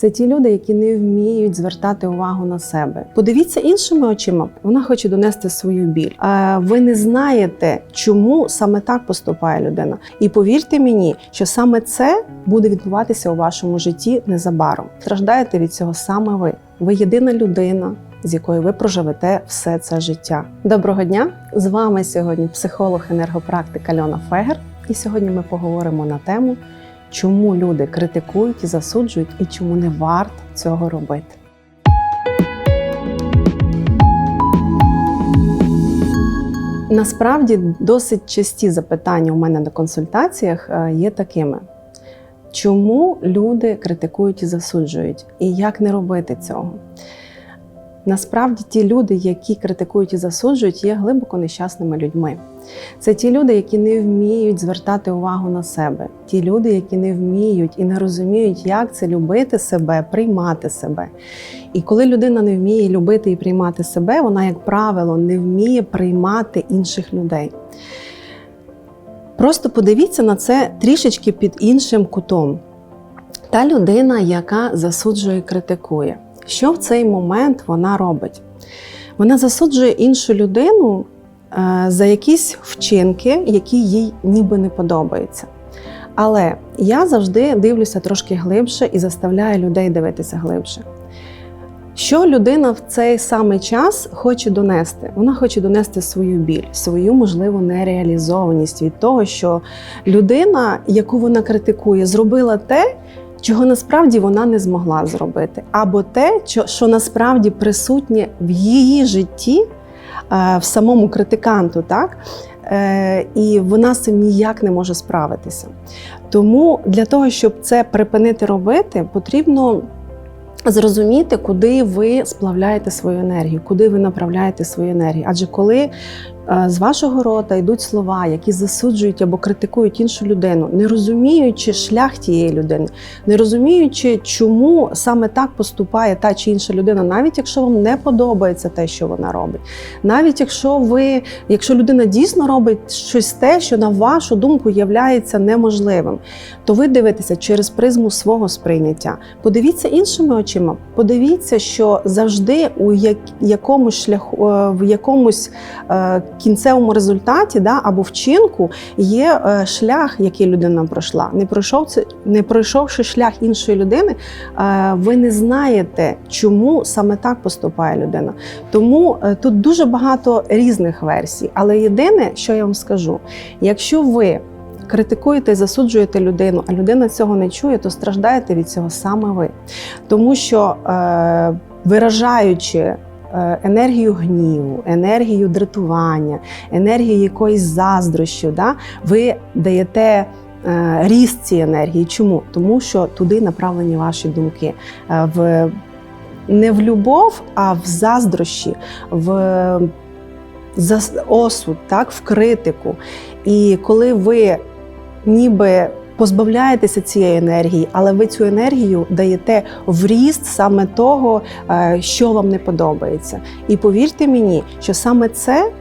Це ті люди, які не вміють звертати увагу на себе. Подивіться іншими очима. Вона хоче донести свою біль. Е, Ви не знаєте, чому саме так поступає людина. І повірте мені, що саме це буде відбуватися у вашому житті незабаром. Страждаєте від цього саме ви. Ви єдина людина. З якою ви проживете все це життя. Доброго дня! З вами сьогодні психолог-енергопрактик Альона Фегер. І сьогодні ми поговоримо на тему, чому люди критикують і засуджують, і чому не варто цього робити. Насправді досить часті запитання у мене на консультаціях е, є такими: чому люди критикують і засуджують, і як не робити цього? Насправді ті люди, які критикують і засуджують, є глибоко нещасними людьми. Це ті люди, які не вміють звертати увагу на себе, ті люди, які не вміють і не розуміють, як це любити себе, приймати себе. І коли людина не вміє любити і приймати себе, вона, як правило, не вміє приймати інших людей. Просто подивіться на це трішечки під іншим кутом. Та людина, яка засуджує і критикує. Що в цей момент вона робить? Вона засуджує іншу людину е, за якісь вчинки, які їй ніби не подобаються. Але я завжди дивлюся трошки глибше і заставляю людей дивитися глибше. Що людина в цей самий час хоче донести? Вона хоче донести свою біль, свою можливу нереалізованість від того, що людина, яку вона критикує, зробила те, чого насправді вона не змогла зробити, або те, що насправді присутнє в її житті, е, в самому критиканту, так? Е, І вона з цим ніяк не може справитися. Тому для того, щоб це припинити робити, потрібно. Зрозуміти, куди ви сплавляєте свою енергію, куди ви направляєте свою енергію. Адже коли з вашого рота йдуть слова, які засуджують або критикують іншу людину, не розуміючи шлях тієї людини, не розуміючи, чому саме так поступає та чи інша людина, навіть якщо вам не подобається те, що вона робить, навіть якщо ви, якщо людина дійсно робить щось те, що на вашу думку являється неможливим, то ви дивитеся через призму свого сприйняття. Подивіться іншими очима, подивіться, що завжди у якомусь шляху в якомусь е, кінцевому результаті да, або вчинку є е, шлях, який людина пройшла. Не пройшов не пройшовши шлях іншої людини, е, ви не знаєте, чому саме так поступає людина. Тому е, тут дуже багато різних версій. Але єдине, що я вам скажу, якщо ви критикуєте і засуджуєте людину, а людина цього не чує, то страждаєте від цього саме ви. Тому що виражаючи Е, енергію гніву, енергію дратування, енергію якоїсь заздрощів. Да? Ви даєте е, ріст цієї енергії. Чому? Тому що туди направлені ваші думки. Е, в не в любов, а в заздрощі, в осуд, так, в критику. І коли ви ніби позбавляєтеся цієї енергії, але ви цю енергію даєте в ріст саме того, е, що вам не подобається. І повірте мені, що саме це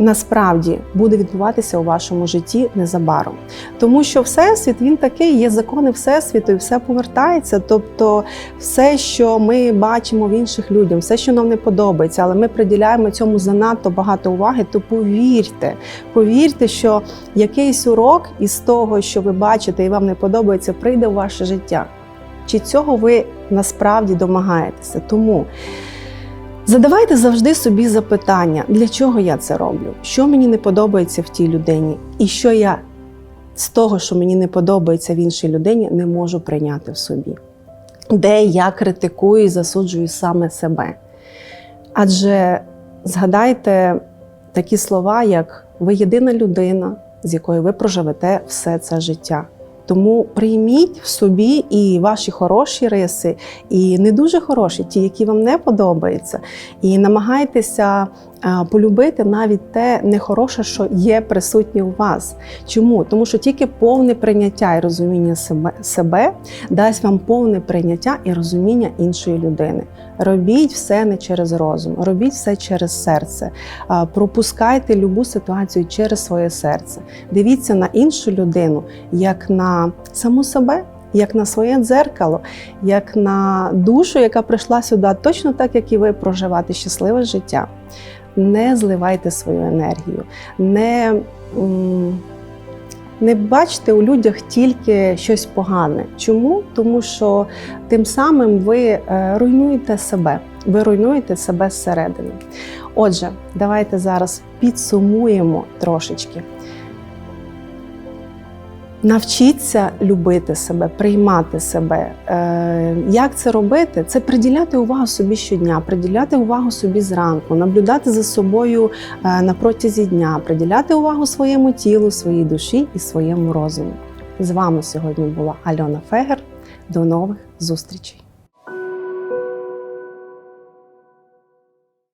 насправді буде відбуватися у вашому житті незабаром. Тому що Всесвіт він такий, є закони Всесвіту, і все повертається. Тобто, все, що ми бачимо в інших людях, все, що нам не подобається, але ми приділяємо цьому занадто багато уваги, то повірте, повірте, що якийсь урок із того, що ви бачите і вам не подобається, прийде в ваше життя. Чи цього ви насправді домагаєтеся? Тому. Задавайте завжди собі запитання, для чого я це роблю, що мені не подобається в тій людині, і що я з того, що мені не подобається в іншій людині, не можу прийняти в собі, де я критикую і засуджую саме себе. Адже згадайте такі слова, як ви єдина людина, з якою ви проживете все це життя. Тому прийміть в собі і ваші хороші риси, і не дуже хороші, ті, які вам не подобаються, і намагайтеся полюбити навіть те нехороше, що є присутнє у вас. Чому? Тому що тільки повне прийняття і розуміння себе, себе дасть вам повне прийняття і розуміння іншої людини. Робіть все не через розум, робіть все через серце. Пропускайте любу ситуацію через своє серце. Дивіться на іншу людину як на саму себе як на своє дзеркало, як на душу, яка прийшла сюди, точно так, як і ви, проживати щасливе життя. Не зливайте свою енергію, не, не бачте у людях тільки щось погане. Чому? Тому що тим самим ви е, руйнуєте себе, ви руйнуєте себе зсередини. Отже, давайте зараз підсумуємо трошечки. Навчіться любити себе, приймати себе. Е, Як це робити? Це приділяти увагу собі щодня, приділяти увагу собі зранку, наблюдати за собою е, на протязі дня, приділяти увагу своєму тілу, своїй душі і своєму розуму. З вами сьогодні була Альона Фегер. До нових зустрічей!